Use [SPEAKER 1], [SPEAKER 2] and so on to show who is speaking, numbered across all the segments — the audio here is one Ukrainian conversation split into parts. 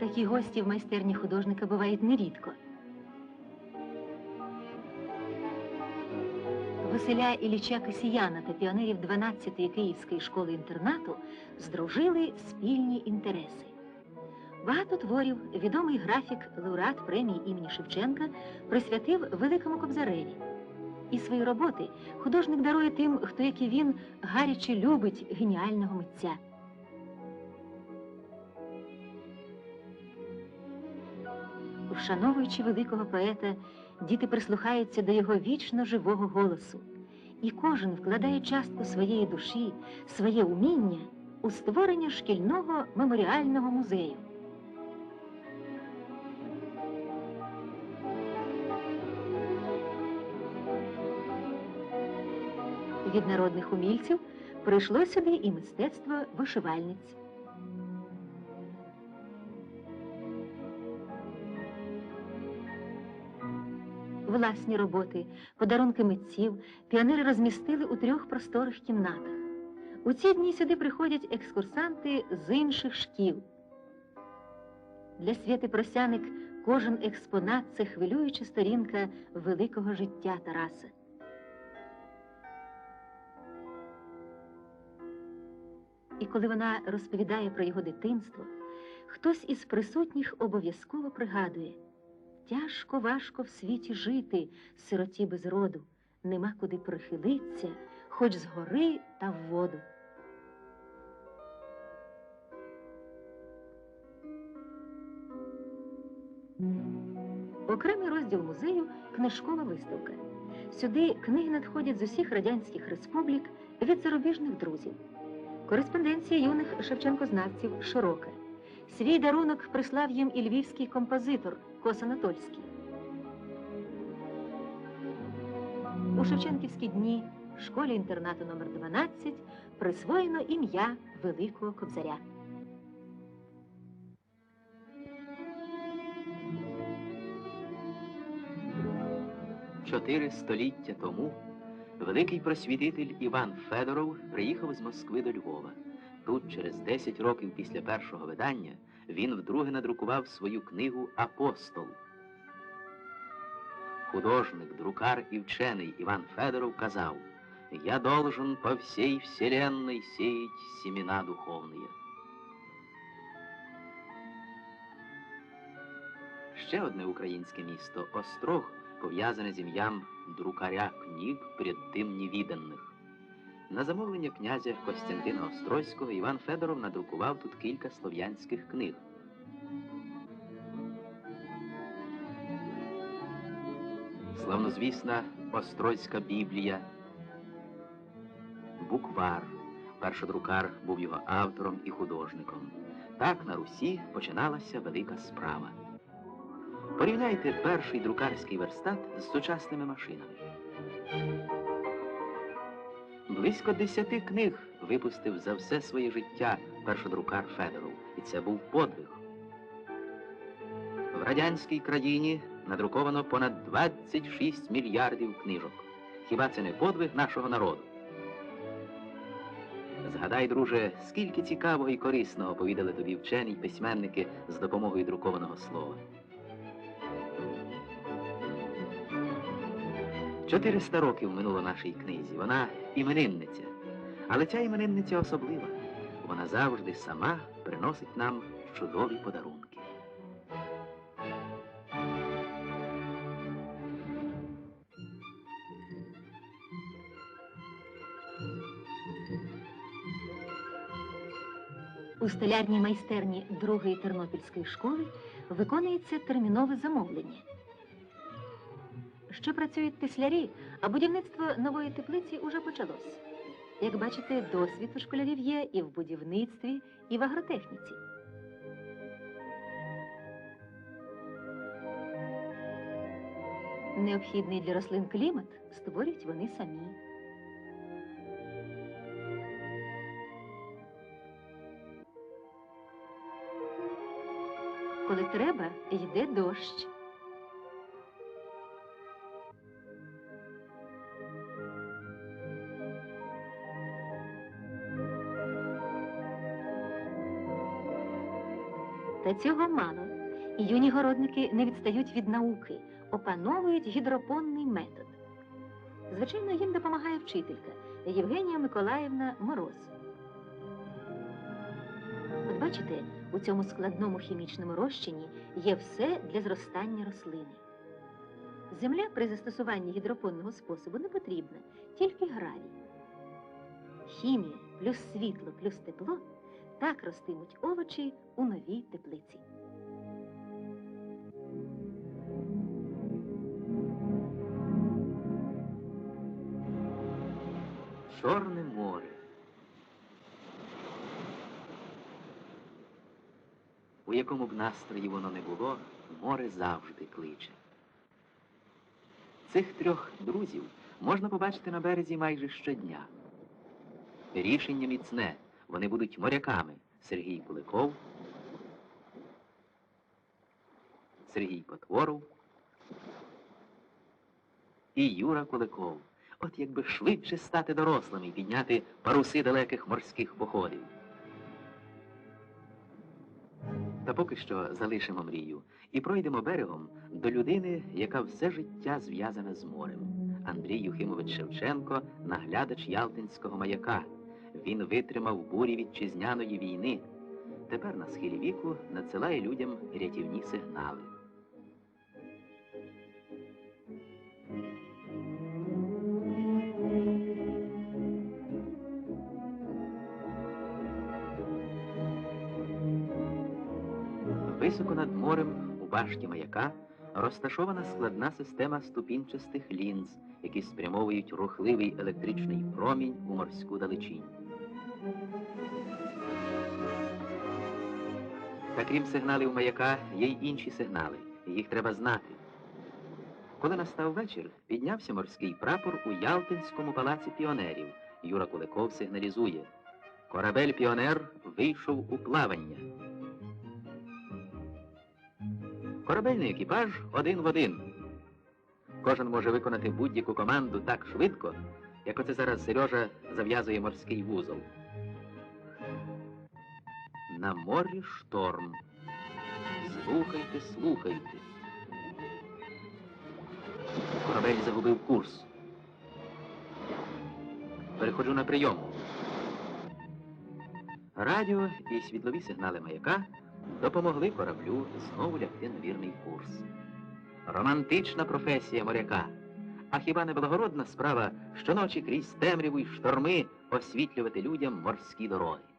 [SPEAKER 1] Такі гості в майстерні художника бувають нерідко. Василя Ілліча Касіяна та піонерів 12-ї Київської школи інтернату здружили спільні інтереси. Багато творів відомий графік, лауреат премії імені Шевченка, присвятив Великому Кобзареві. І свої роботи художник дарує тим, хто, як і він, гаряче любить геніального митця. Вшановуючи великого поета, діти прислухаються до його вічно живого голосу, і кожен вкладає частку своєї душі, своє уміння у створення шкільного меморіального музею. Від народних умільців прийшло сюди і мистецтво вишивальниць. Власні роботи, подарунки митців піонери розмістили у трьох просторих кімнатах. У ці дні сюди приходять екскурсанти з інших шкіл. Для Святи Просяник кожен експонат це хвилююча сторінка великого життя Тараса. І коли вона розповідає про його дитинство, хтось із присутніх обов'язково пригадує. Тяжко важко в світі жити, сироті без роду, нема куди прихилиться, хоч з гори та в воду. Окремий розділ музею книжкова виставка. Сюди книги надходять з усіх радянських республік від зарубіжних друзів. Кореспонденція юних шевченкознавців широка. Свій дарунок прислав їм і львівський композитор Кос Анатольський. У Шевченківські дні школі інтернату номер 12 присвоєно ім'я Великого Кобзаря.
[SPEAKER 2] Чотири століття тому великий просвітитель Іван Федоров приїхав з Москви до Львова. Тут, через 10 років після першого видання, він вдруге надрукував свою книгу Апостол. Художник, друкар і вчений Іван Федоров казав, «Я должен по всей вселенной сеять семена духовные». Ще одне українське місто Острог пов'язане з ім'ям друкаря книг перед тим невіданих. На замовлення князя Костянтина Острозького Іван Федоров надрукував тут кілька слов'янських книг. Славнозвісна Острозька Біблія, Буквар. Першодрукар був його автором і художником. Так на Русі починалася велика справа. Порівняйте перший друкарський верстат з сучасними машинами. Близько десяти книг випустив за все своє життя першодрукар Федоров, і це був подвиг. В радянській країні надруковано понад 26 мільярдів книжок. Хіба це не подвиг нашого народу? Згадай, друже, скільки цікавого і корисного повідали тобі вчені й письменники з допомогою друкованого слова. 400 років минуло нашій книзі. Вона іменинниця. Але ця іменинниця особлива. Вона завжди сама приносить нам чудові подарунки.
[SPEAKER 1] У столярній майстерні другої тернопільської школи виконується термінове замовлення. Що працюють теслярі, а будівництво нової теплиці уже почалось. Як бачите, досвід у школярів є і в будівництві, і в агротехніці. Необхідний для рослин клімат створюють вони самі. Коли треба, йде дощ. Та цього мало. Юні городники не відстають від науки, опановують гідропонний метод. Звичайно, їм допомагає вчителька Євгенія Миколаївна Мороз. От бачите, у цьому складному хімічному розчині є все для зростання рослини. Земля при застосуванні гідропонного способу не потрібна, тільки гравій. Хімія плюс світло плюс тепло так ростимуть овочі у новій теплиці.
[SPEAKER 2] Чорне море. У якому б настрої воно не було, море завжди кличе. Цих трьох друзів можна побачити на березі майже щодня. Рішення міцне. Вони будуть моряками. Сергій Куликов, Сергій Потворов і Юра Куликов. От якби швидше стати дорослими і підняти паруси далеких морських походів. Та поки що залишимо мрію і пройдемо берегом до людини, яка все життя зв'язана з морем. Андрій Юхимович Шевченко, наглядач Ялтинського маяка. Він витримав бурі вітчизняної війни. Тепер на схилі віку надсилає людям рятівні сигнали. Високо над морем у башті маяка розташована складна система ступінчастих лінз, які спрямовують рухливий електричний промінь у морську далечінь. Та крім сигналів маяка, є й інші сигнали. Їх треба знати. Коли настав вечір, піднявся морський прапор у Ялтинському палаці піонерів. Юра Куликов сигналізує. Корабель піонер вийшов у плавання. Корабельний екіпаж один в один. Кожен може виконати будь-яку команду так швидко, як оце зараз Сережа зав'язує морський вузол. На морі шторм. Слухайте, слухайте. Корабель загубив курс. Переходжу на прийом. Радіо і світлові сигнали маяка допомогли кораблю знову лягти на вірний курс. Романтична професія моряка. А хіба не благородна справа щоночі крізь темряву й шторми освітлювати людям морські дороги?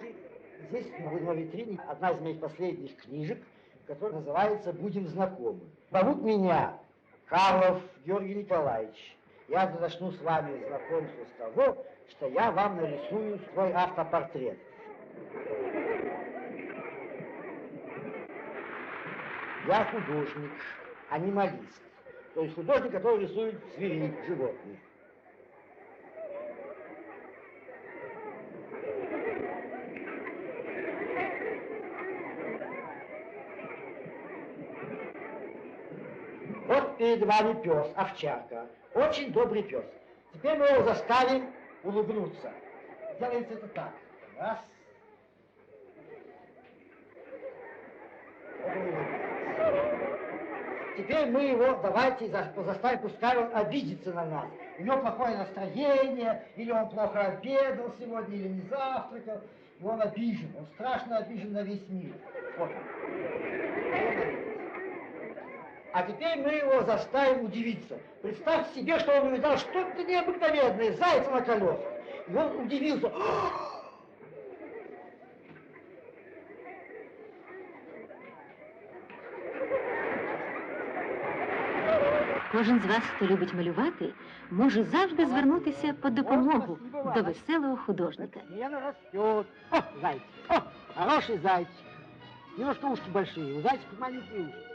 [SPEAKER 3] Ребятки, здесь на витрине одна из моих последних книжек, которая называется «Будем знакомы». Зовут меня Карлов Георгий Николаевич. Я начну с вами знакомство с того, что я вам нарисую свой автопортрет. Я художник, анималист. То есть художник, который рисует зверей, животных. Вот перед вами пес, овчарка. Очень добрый пес. Теперь мы его заставим улыбнуться. Делается это так. Раз. Теперь мы его давайте за- заставим, пускай он обидится на нас. У него плохое настроение, или он плохо обедал сегодня, или не завтракал. И он обижен, он страшно обижен на весь мир. Вот. А теперь мы его заставим удивиться. Представь себе, что он увидал что-то необыкновенное, зайца на колесах. И он удивился.
[SPEAKER 1] Кожен з вас, хто любить малювати, може завжди звернутися по допомогу до веселого художника.
[SPEAKER 3] О, зайчик. О, хороший зайчик. Немножко ушки большие. У зайчиков маленькие ушки.